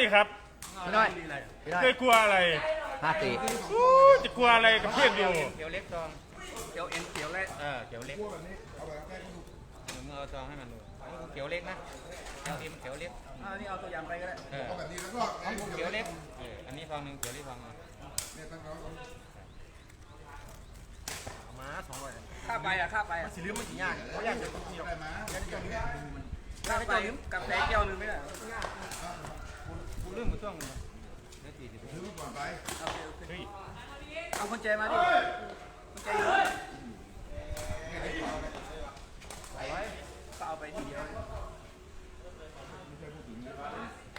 ดิครับพี่น้อยพี่น้อยเคยกลัวอะไรห้าตีอู้จะกลัวอะไรกับเพื่อนอยู่เขียวเล็กซองเขียวเอ็นเขียวเล็กเออเขียวเล็กหนูมึงเอาซองให้มันดูอันนี้กูเขียวเล็กนะเขียวเอ็มเขียวเล็กอันนี้เอาตัวอย่างไปก็ได้เออเอาแบบนี้แล้วก็อันนี้กูเขียวเล็กเอออันนี้ซองหนึ่งเขียวเล็กซองหนึ่งมาสองร้อยค่าไปอะค่าไปอะสีเหลืองมันสีย่างเขาย่างจะต้องมีอะไรมาค่าไปกับแพแก้วนึงไม่ได้กู เรื่องมาช่วงเดือนสี่สิบเฮ้ยเอาคนใจมาดิคนใจเยอะก็เอาไปทีเดียว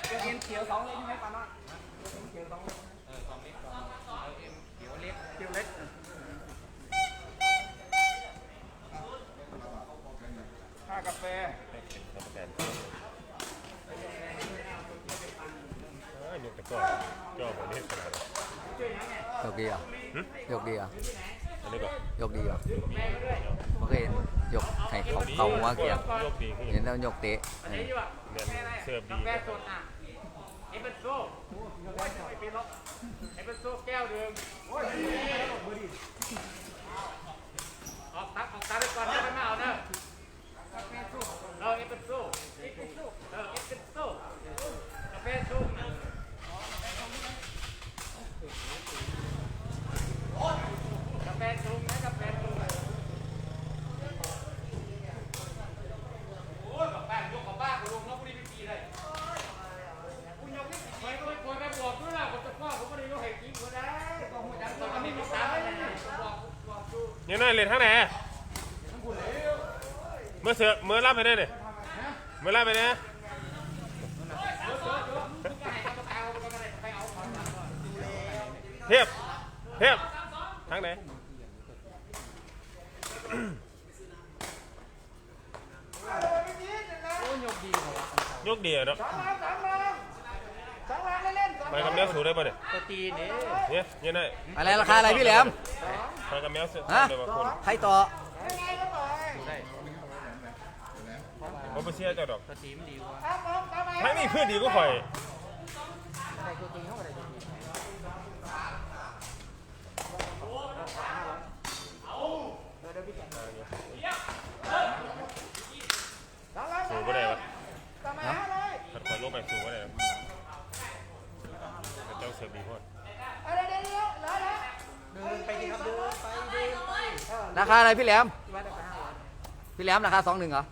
เขียวเขียวสองเลยใช่ไหมปานาเขียวสองเออสองเล็กสองเอ็มเขียวเล็กเขียวเล็กค่ากาแฟ เอ้ ยยกตะกร้อจ่อผมนี่ขนาดนั้นยกดีอะยกดีอะอันนี้ก่อนยกดีอะเมื่อคืนยกให้เขาเขาหัวเกียร์ยกดีขึ้นเห็นแล้วยกเตะเออเนี่ยเสิร์ฟดีแม่สดอะเอสเปรสโซ่โอ้ยไม่เป็นหรอกเอสเปรสโซ่แก้วเดิมโอ้ยออกตักออกตักไปก่อนนะไม่มาเอาเนอะเราเอสเปรสโซ่เอสเปรสโซ่เออเอสเปรสโซ่กาแฟชุ่มกาแฟชุ่มนะกาแฟชุ่มโอ้ยกับแป้งยกกับบ้านกูลงแล้วกูนี่ไม่ปีเลย คุณยกนี่ไปก็ไม่ควรไปบอกด้วยล่ะผมจะพ่อผมไม่ได้ยกให้กินก็ได้ก็หัวจังตอนนี้มีสามอะไรนะบอกบอกดู เนี่ยน้างไหนเมื่อเสือเมื่อรับไปได้เนี่ยเมื่อรับไปเนี่ยเทียบเทียบทางไหนยกดีอะเนาะ ไปกับแมวสูได้ป่ะเนี่ยตัวตีนี่เนี่ยเนี่ยน้อยอะไรราคาอะไรพี่แหลมไปกับแมวสูฮะได้ป่ะคนใครต่อผมไปเชียร์เจ้าดอกตัวตีมันดีกว่าไม่มีเพื่อนดีก็ข่อยสูงก็ได้ปะขัดขวาลบไปสูงก็ได้ นะเจ้าเสิร์ฟดีโคตรราคาอะไรพี่แหลมพี่แหลมราคาสองหนึ่งเหรอ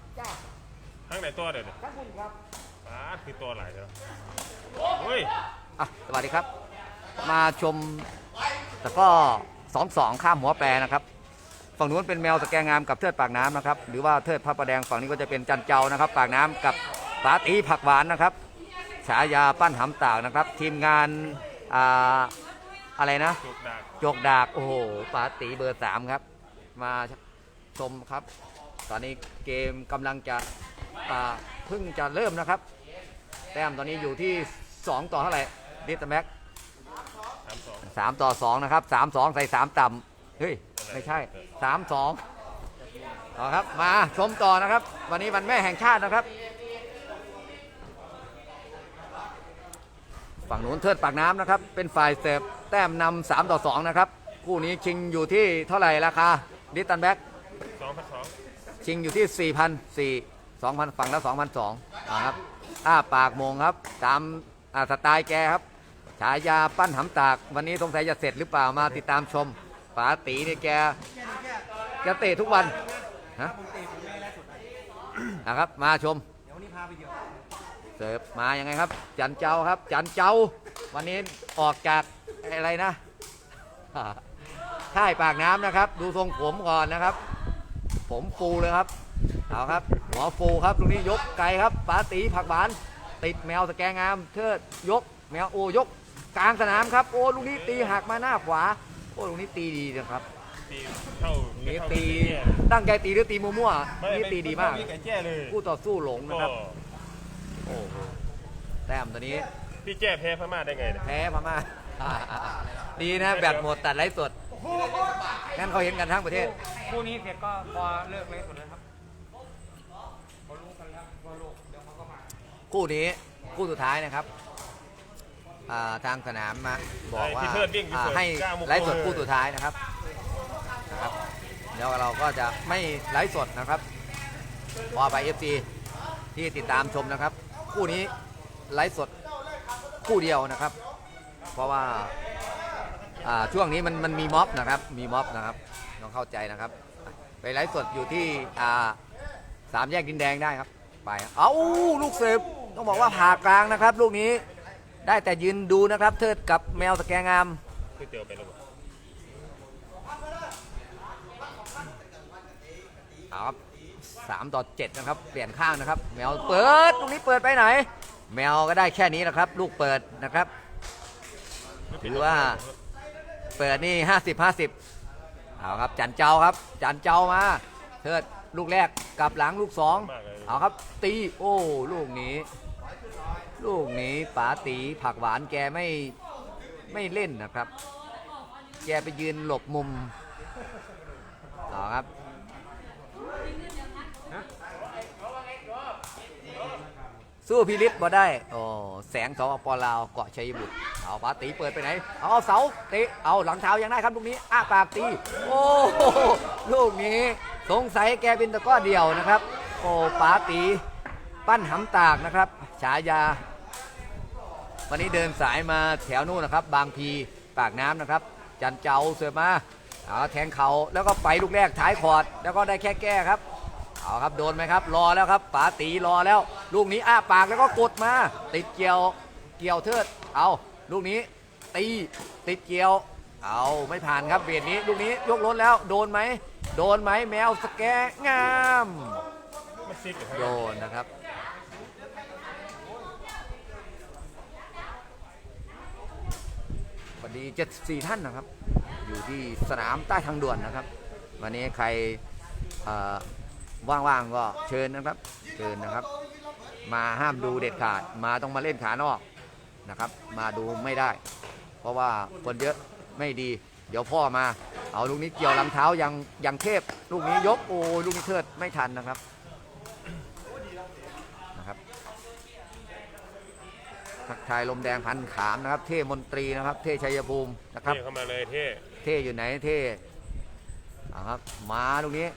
ข้างไหนตัวเดี๋ยวนี้ป้าดคือตัวหลายเนาะเฮ้ยอะสวัสดีครับ มาชมแต่ก็สองสองข้ามหัวแปรนะครับ ฝั่งนู้นเป็นแมวสแกงงามกับเทิดปากน้ำนะครับ หรือว่าเทิดพระประแดงฝั่งนี้ก็จะเป็นจันเจ้านะครับ ปากน้ำกับปาตีผักหวานนะครับ ฉายาปั้นหำตากนะครับ ทีมงาน อ่าอะไรนะจุกดักโจกดากโอ้โหปาตีเบอร์สามครับ มาชมครับ ตอนนี้เกมกำลังจะอ่าเพิ่งจะเริ่มนะครับ แต้มตอนนี้อยู่ที่ 2 ต่อเท่าไหร่ดิสแม็กสามสองสามต่อสองนะครับสามสองใส่สามต่ำเฮ้ย ไม่ใช่สามสองต่อครับ มาชมต่อนะครับ วันนี้วันแม่แห่งชาตินะครับ ฝั่งนู้นเทิดปากน้ำนะครับ เป็นฝ่ายเสิร์ฟแต้มนำสามต่อสองนะครับ คู่นี้ชิงอยู่ที่เท่าไหร่ราคา ดิสตันแบ็กสองพันสองชิงอยู่ที่4,000 4 2,000ฝั่งละ2,200นะครับอ้าปากโมงครับ ตามอ่าสไตล์แกครับ ฉายาปั้นหำตาก วันนี้สงสัยจะเสร็จหรือเปล่ามาติดตามชมป๋าตีนี่แกแกเตะทุกวันฮะนะครับมาชม เดี๋ยววันนี้พาไปเที่ยวเสิร์ฟมายังไงครับ จันเจ้าครับ จันเจ้า วันนี้ออกจากอะไรนะค่ายปากน้ำนะครับ ดูทรงผมก่อนนะครับ ผมฟูเลยครับเอาครับหัวฟูครับตรงนี้ยกไกลครับปาตีผักหวานติดแมวสแกงงามเทิดยกแมวโอยก กลางสนามครับโอ้ลูกนี้ตีหักมาหน้าขวาโอ้ลูกนี้ตีดีนะครับตีเท่านี่เท่าตีพี่แจ้ตั้งใจตีหรือตีมั่วไม่ๆนี่ตีดีมากไเท่พี่แจ้เลยคู่ต่อสู้หลงนะก็ครับ โอ้โหแต้มตัวนี้พี่แจ้แพ้พม่าได้ไงเนี่ยแพ้พม่าอ่าอ่าอ่าดีนะแบตหมดตัดไลฟ์สดงั้นเขาเห็นกันทั้งประเทศ คู่นี้เสร็จก็พอเลิกเลยหมดเลยครับเขารู้กันแล้วว่าโลกเดี๋ยวเขาก็มาคู่นี้คู่สุดท้ายนะครับอ่าทางสนามมาบอกว่าไอ้ที่เทิดวิ่งที่อ่าเปิดให้เก้าโมง ไลฟ์สดเลยคู่สุดท้ายนะครับนะครับ เดี๋ยวเราก็จะไม่ไลฟ์สดนะครับขอไปเอฟซีที่ติดตามชมนะครับ คู่นี้ไลฟ์สดคู่เดียวนะครับ เพราะว่าช่วงนี้มันมันมีม็อบนะครับ มีม็อบนะครับต้องเข้าใจนะครับ ไปไลฟ์สดอยู่ที่สามแยกดินแดงได้ครับ ไป เอาลูกเสิร์ฟต้องบอกว่าผ่ากลางนะครับ ลูกนี้ได้แต่ยืนดูนะครับ เทิดกับแมวสแกงามคือเตียวไปแล้วบ่เอาครับ สามต่อเจ็ดนะครับ เปลี่ยนข้างนะครับ แมวเปิดลูกนี้เปิดไปไหน แมวก็ได้แค่นี้นะครับ ลูกเปิดนะครับ ถือว่าเปิดนี่ 50 50 เอาครับ จันเจ้าครับ จันเจ้ามาเทิดลูกแรกกลับหลังลูกสองเลยเอาครับ ตี โอ้ ลูกนี้ ลูกนี้ป๋าตีผักหวานแกไม่ไม่เล่นนะครับ แกไปยืนหลบมุมเอาครับ สู้พิริศบ่ได้โอ้แสงสองปอลาวเกาะชัยบุตรเอาปาตีเปิดไปไหน เอาเสาเตะเอาหลังเท้ายังได้ครับลูกนี้อ้าปากตี โอ้ลูกนี้ สงสัยแกเป็นตะก้อเดียวนะครับ โอ้ปาตี ปั้นหำตากนะครับ ฉายา วันนี้เดินสายมาแถวนู้นนะครับ บางพีปากน้ำนะครับ จันเจ้าเสือมาเอาแทงเขาแล้วก็ไปลูกแรกท้ายคอร์ดแล้วก็ได้แค่แก้ครับ เอาครับโดนไหมครับ รอแล้วครับป๋าตีรอแล้ว ลูกนี้อ้าปากแล้วก็กดมา ติดเกี่ยวเกี่ยวเทิด เอาลูกนี้ตีติดเกี่ยว เอาไม่ผ่านครับเบียดนี้ ลูกนี้ยกรถแล้ว โดนไหมโดนไหมแมวสแกงามโดนนะครับวัสดี74 ท่านนะครับ อยู่ที่สนามใต้ทางด่วนนะครับ วันนี้ใครเอ่อ ว่างๆก็เชิญนะครับ เชิญนะครับ มาห้ามดูเด็ดขาด มาต้องมาเล่นขานอกนะครับ มาดูไม่ได้ เพราะว่าคนเยอะไม่ดี เดี๋ยวพ่อมา เอาลูกนี้เกี่ยวลำเท้ายังยังเทพลูกนี้ยกโอ้ยลูกนี้เทิดไม่ทันนะครับนะครับทักทายลมแดงพันขามนะครับ เท่มนตรีนะครับ เท่ชัยภูมินะครับ เท่เข้ามาเลยเท่ เท่อยู่ไหนเท่เอาครับมาตรงนี้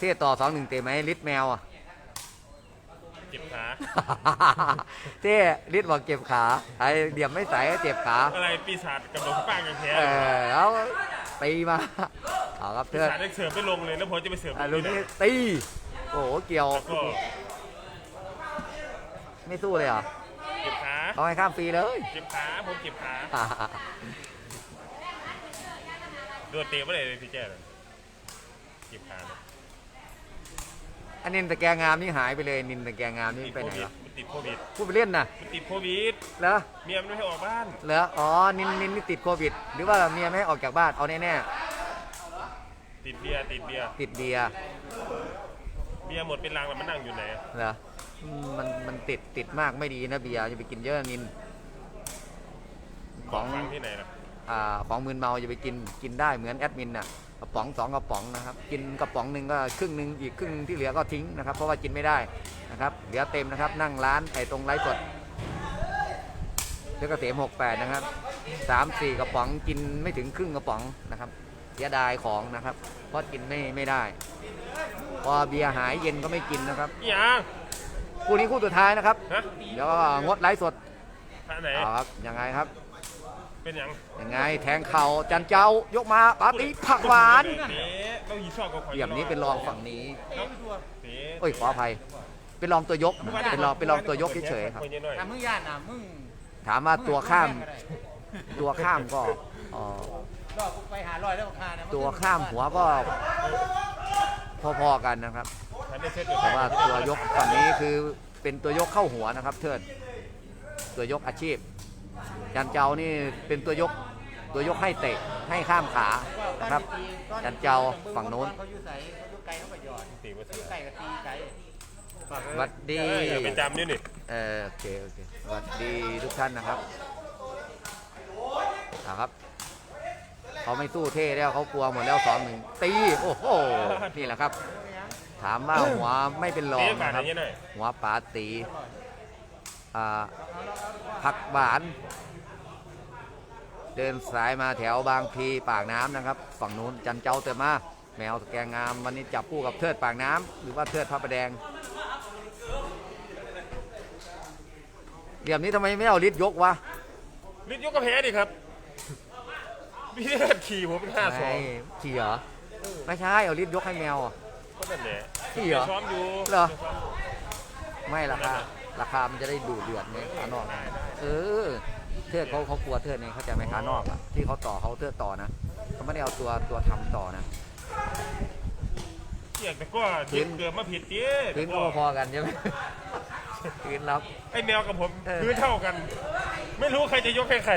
เท่ต่อสองหนึ่งเตะไหมลิดแมวอะ เจ็บขา เท่ลิดบอกเจ็บขาไอ้เดี่ยมไม่ใส่ก็เจ็บขา อะไรปีศาจกับหลวงป้างกันแท้เออเอาตีมาเอาครับปีเทิดศาจได้เสิร์ฟไม่ลงเลยแล้วผมจะไปเสิร์ฟอะลูลูกกนี้นี้ตี โอ้โหเกี่ยว แล้วก็ไม่สู้เลยเหรอเจ็บขาเอาให้ข้ามฟรีเลย เจ็บขาผมเจ็บขาโดนเตะไม่ได้เลยพี่แจ้เลยเจ็บขาเลย อันนินตะแกรงงามนี่หายไปเลยนินตะแกรงงามนี่ติดไปโคไหนวิดวะมันติดโควิดพูดไปเล่นนะมันติดโควิดเหรอเมียมันไม่ให้ออกบ้านเหรออ๋อนินนินนี่ติดโควิด หรือว่าเมียไม่ให้ออกจากบ้านเอาแน่ติดเบียร์ติดเบียร์ๆติดเบียร์เบียร์หมดเป็นลังแล้วมันนั่งอยู่ไหนเหรออืมมันมันติดติดมากไม่ดีนะเบียร์จะไปกินเยอะนินของฟังที่ไหนล่ะ อ่าของมึนเมาอย่าไปกินกินได้เหมือนแอดมินน่ะ กระป๋องสองกระป๋องนะครับ กินกระป๋องหนึ่งก็ครึ่งหนึ่งอีกครึ่งที่เหลือก็ทิ้งนะครับ เพราะว่ากินไม่ได้นะครับเหลือเต็มนะครับ นั่งร้านไอ้ตรงไร้สดเพชรเกษม68นะครับสามสี่กระป๋องกินไม่ถึงครึ่งกระป๋องนะครับเสียดายของนะครับ เพราะกินไม่ไม่ได้ พอเบียร์หายเย็นก็ไม่กินนะครับอีหยังคู่นี้คู่สุดท้ายนะครับ ฮะเดี๋ยวก็งดไลฟ์สดท่าไหน เอาครับยังไงครับ เป็นหยังยังไงแทงเข่าจันเจ้ายกมาปาติผักหวานเตะต้องยีชอบกับข่อยเหลี่ยมนี้เป็นรองฝั่งนี้เนาะเตะโอ้ยขออภัย เป็นรองตัวยกเป็นรองเป็นรองตัวยกเฉยๆครับนหน่อยแต่มึงย่านน่ะมึงถามว่าตัวข้ามตัวข้ามก็เอ่อรอบกูไปหาร้อยแล้วราคานะตัวข้ามหัวก็พอๆกันนะครับทันได้เซตแต่ว่าตัวยกฝั่งนี้คือเป็นตัวยกเข้าหัวนะครับ เทิดตัวยกอาชีพ จันเจ้านี่เป็นตัวยกตัวยกให้เตะให้ข้ามขานะครับจันเจ้าฝั่งโน้นเขาอยู่ใส่เขาอยู่ไกลเขาไปหยอดตีมาเขาอยู่ไกลกับตีไกลสวัสดี เออเป็นจำนี่นี่เออโอเคโอเคสวัสดีทุกท่านนะครับนะครับ เขาไม่สู้เท่แล้วเขากลัวหมดแล้วสองหนึ่งตีโอ้โหนี่แหละครับ ถามว่าหัวไม่เป็นรอตีงบาทนะอครับย่างนี้หน่อยหัวป๋าตีอ่า ผักหวาน เดินสายมาแถวบางพลีปากน้ำนะครับ ฝั่งนู้นจันเจ้าเติมมา แมวสแกงงามวันนี้จับคู่กับเทิดปากน้ำหรือว่าเทิดพระประแดงเหลี่ยมนี้ทำไมไม่เอาลิดยกวะลิดยกกระเพดิครับพี่ขี่ผมเป็นห้าสองไม่ขี่เหรอไม่ใช่เอาลิดยกให้แมวอะ ก็นั่นแหละขี่เหรอซ้อมอยู่เหรอ ซ้มไม่ราคาราคามันจะได้ดูเดือดไงขานอกอะ เออ เทิดเขาเขากลัวเทิดไงเขาใจะไหมขานอกอะที่เขาต่อเขาเทิดต่อนะเขาไม่ได้เอาตัวตัวทำต่อนะเกียกแต่ก็พื้ยินงเกือบมาผิดเตี้ยพื้นก็พอๆกันใช่ไหมพื้นรับไอ้แมวกับผมเออพื้นเท่ากัน ไม่รู้ใครจะยกให้ใคร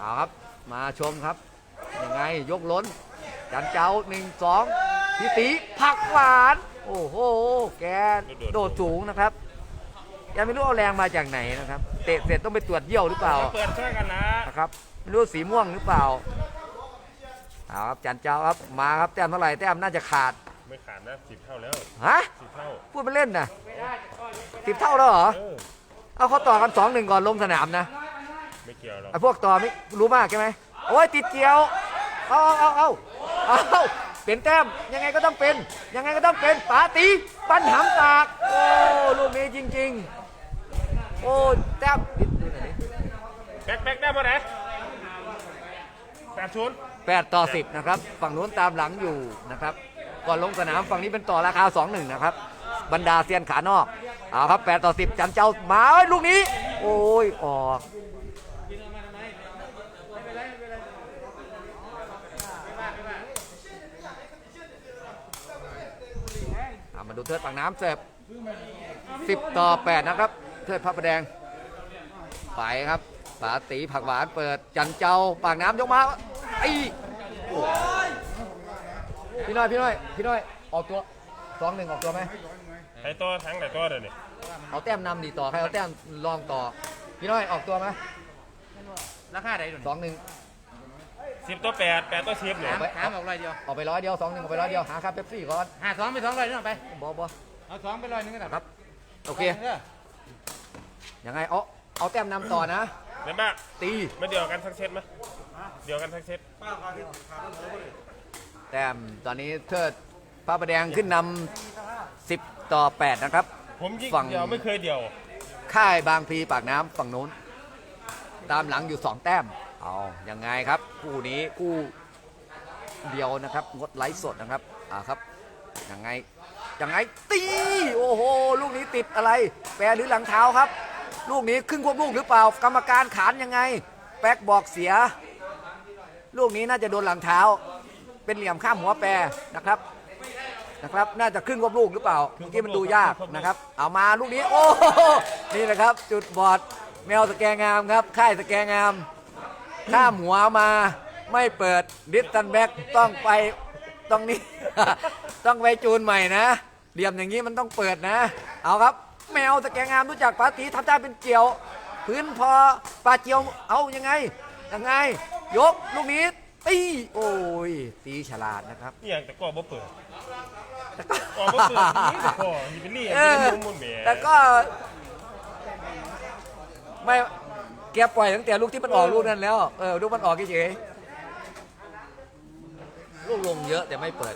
เอาครับมาชมครับยังไงยกล้นจันเจ้าหนึ่งสองพี่ตีผักหวาน โอ้โห แกโดดสูงนะครับแกไม่รู้เอาแรงมาจากไหนนะครับ เตะเสร็จต้องไปตรวจเยี่ยวหรือเปล่าเปิดช่วยกันนะนะครับไม่รู้สีม่วงหรือเปล่าเอาครับจันเจ้าครับมาครับแต้มเท่าไหร่แต้มน่าจะขาดไม่ขาดนะสิบเท่าแล้วฮะสิบเท่าพูดไปเล่นนะสิบเท่าแล้วเหรอเออเอาเขาต่อกันสองหนึ่งก่อนลงสนามนะไม่เกี่ยวหรอกไอ้พวกต่อไม่รู้มากใช่ไหมโอ้ยติดเกี่ยวเอาเอาเอาเอา เอาเป็นแต้มยังไงก็ต้องเป็น ยังไงก็ต้องเป็นปาตีปันหำตาก โอ้ลูกนี้จริง ๆ โอ้แต้มดูหน่อยดิแบ็คแบ็คได้ปะไหนแปดศูนย์แปดต่อสิบนะครับ ฝั่งนู้นตามหลังอยู่นะครับ ก่อนลงสนามฝั่งนี้เป็นต่อราคา2 1นะครับ บรรดาเซียนขานอกเอาครับ8ต่อ10จันเจ้ามาเอ้ยลูกนี้ โอ้ยออกอะมา ดูเทิดปากน้ำเสิร์ฟ10ต่อ8นะครับ เทิดพระประแดง ไปครับปาตีผักหวานเปิดจันเจ้าปากน้ำยกมาไอ้โอ้พี่น้อยพี่น้อยพี่น้อยออกตัวสองหนึ่งออกตัวไหมไอ้ตัวทั้งไหนตัวเดี๋ยวนี้เอาแต้มนำดีต่อใครเอาแต้มลองต่อ พี่น้อยออกตัวไหมราคาใดดุนสองหนึ่ง สิบตัวแปดแปดตัวสิบเนี่ยเอาไปถามออกร้อยเดียวออกไปร้อยเดียวสองหนึ่งออกไปร้อยเดียวหาค่าเป๊ปซี่ก่อนหาสองไปสองร้อยนึงไปบอบอเอาสองไปร้อยนึงก็ได้ครับโอเคยังไงเอาเอาแต้มนำต่อนะเห็นปะตีไม่เดียวกันสักเซตไหมเดียวกันสักเซตแต้มตอนนี้เทิดพระประแดงขึ้นนำ10 ต่อ 8 นะครับ ผมยิงฝั่งเดียวไม่เคยเดียว ค่ายบางพลีปากน้ำฝั่งนู้น ตามหลังอยู่ 2 แต้ม เอายังไงครับคู่นี้คู่เดียวนะครับงดไลฟ์สดนะครับอ่าครับยังไงยังไงตีโอ้โหลูกนี้ติดอะไร แปรหรือหลังเท้าครับ ลูกนี้ครึ่งควบลูกหรือเปล่า กรรมการขานยังไง แป๊กบอกเสีย ลูกนี้น่าจะโดนหลังเท้า เป็นเหลี่ยมข้ามหัวแปรนะครับนะครับ น่าจะครึ่งควบลูกหรือเปล่าเมื่อกี้มันดูยากนะครับ เอามาลูกนี้โอ้โหนี่นะครับ จุดบอดแมวสแกงามครับค่ายสแกงาม ข้ามหัวมาไม่เปิดดิสตันแบ็กต้องไปต้องนี้ ต้องไปจูนใหม่นะเหลี่ยมอย่างนี้มันต้องเปิดนะ เอาครับ แมวสแกงามรู้จักปาตีทำได้เป็นเกี่ยว พื้นพอปลาเจียวเอายังไงยังไง ยกลูกนี้ตีโอ้ยตีฉลาดนะครับนี่อย่างแต่ก็บ่เปิดแต่ก็ก็บ่เปิดนี่แต่ก็นี่เป็นนี่เออันอนี้มุมมุมแหมแต่ก็ไม่ แกปล่อยตั้งแต่ลูกที่มันออกลูกนั้นแล้วเออลูกมันออกเฉยๆลูกลงเยอะแต่ไม่เปิด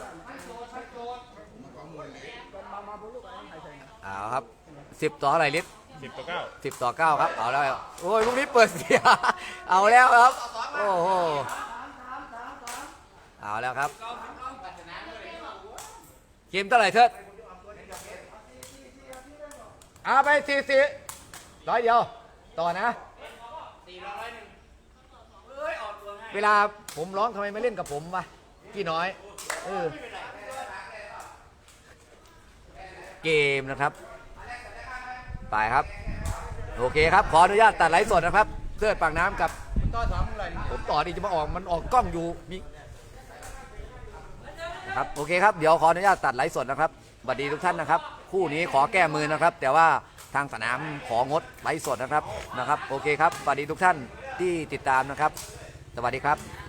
เอาครับสิบต่ออะไรลิตรสิบต่อเก้าสิบต่อเก้าครับเอาแล้วโอ้ยลูกนี้เปิดเสียเอาแล้วครับโอ้โหเอาแล้วครับ เกมเท่าไหร่เทิดเอาไปสี่สี่ร้อยเดียวต่อนะ เวลาผมร้องทำไมไม่เล่นกับผมวะพี่น้อยเออเกมนะครับ ไปครับ โอเคครับ ขออนุญาตตัดไลฟ์สดนะครับเพื่อปากน้ำกับต่อสองร้อยผมต่อดีจะมาออกมันออกกล้องอยู่มีนะครับโอเคครับเดี๋ยวขออนุญาตตัดไลฟ์สดนะครับสวัสดีทุกท่านนะครับ คู่นี้ขอแก้มือนะครับ แต่ว่าทางสนามของดไลฟ์สดนะครับนะครับ โอเคครับสวัสดีทุกท่านที่ติดตามนะครับ สวัสดีครับ